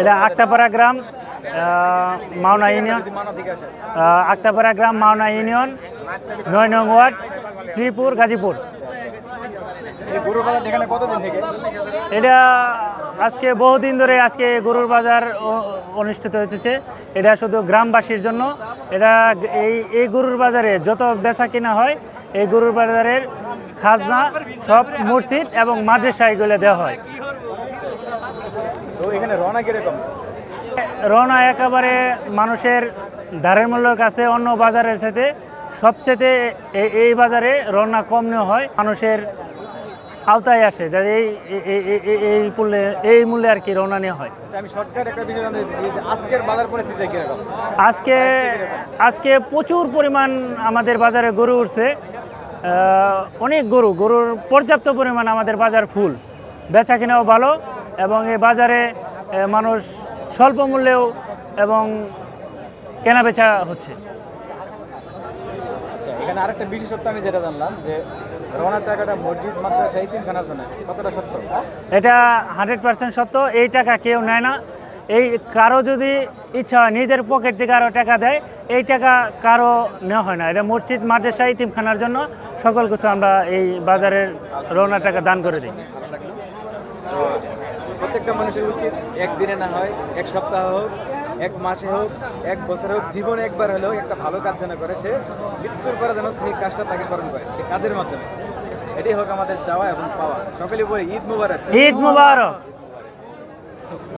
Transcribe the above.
এটা আক্তাপাড়া গ্রাম মাওনা ইউনিয়ন আক্তাপাড়া গ্রাম মাওনা ইউনিয়ন নয় নং ওয়ার্ড শ্রীপুর গাজীপুর। এটা আজকে বহুদিন ধরে আজকে গরুর বাজার অনুষ্ঠিত হয়েছে। এটা শুধু গ্রামবাসীর জন্য এটা এই এই গরুর বাজারে যত বেচা কিনা হয় এই গরুর বাজারের খাজনা সব মসজিদ এবং মাদ্রাসা এগুলো দেওয়া হয়। তো এখানে রওনা কীরকম? রওনা একেবারে মানুষের ধারের মূল্যের কাছে অন্য বাজারের সাথে সবচেয়ে এই বাজারে রওনা কম নেওয়া হয়। মানুষের আওতায় আসে যাতে এই এই- মূল্যে এই মূল্যে আর কি রওনা নেওয়া হয়। আচ্ছা, আজকে আজকে প্রচুর পরিমাণ আমাদের বাজারে গরু উঠছে। অনেক গরু গরুর পর্যাপ্ত পরিমাণ আমাদের বাজার ফুল। বেচা কিনাও ভালো এবং এই বাজারে মানুষ স্বল্প মূল্যেও এবং কেনা বেচা হচ্ছে। আচ্ছা এখানে আরেকটা বিশেষত্ব আমি যেটা জানলাম যে রওনার টাকাটা মসজিদ মাদ্রাসা এই তিনখানার জন্য কতটা সত্য? এটা হান্ড্রেড পার্সেন্ট সত্য এই টাকা কেউ নেয় না। এই কারও যদি ইচ্ছা হয় নিজের পকেট থেকে আরও টাকা দেয় এই টাকা কারও নেওয়া হয় না। এটা মসজিদ মাদ্রাসা ইতিমখানার জন্য সকল কিছু আমরা এই বাজারের রওনা টাকা দান করে দিই। প্রত্যেকটা মানুষের উচিত একদিনে না হয়, এক সপ্তাহ হোক, এক মাসে হোক, এক বছর হোক, জীবনে একবার হলেও একটা ভালো কাজ যেন করে, সে মৃত্যুর পরে যেন সেই কাজটা তাকে স্মরণ করে, সে কাজের মাধ্যমে। এটি হোক আমাদের চাওয়া এবং পাওয়া। সকলে বলি, ঈদ মুবারক। ঈদ মুবারক।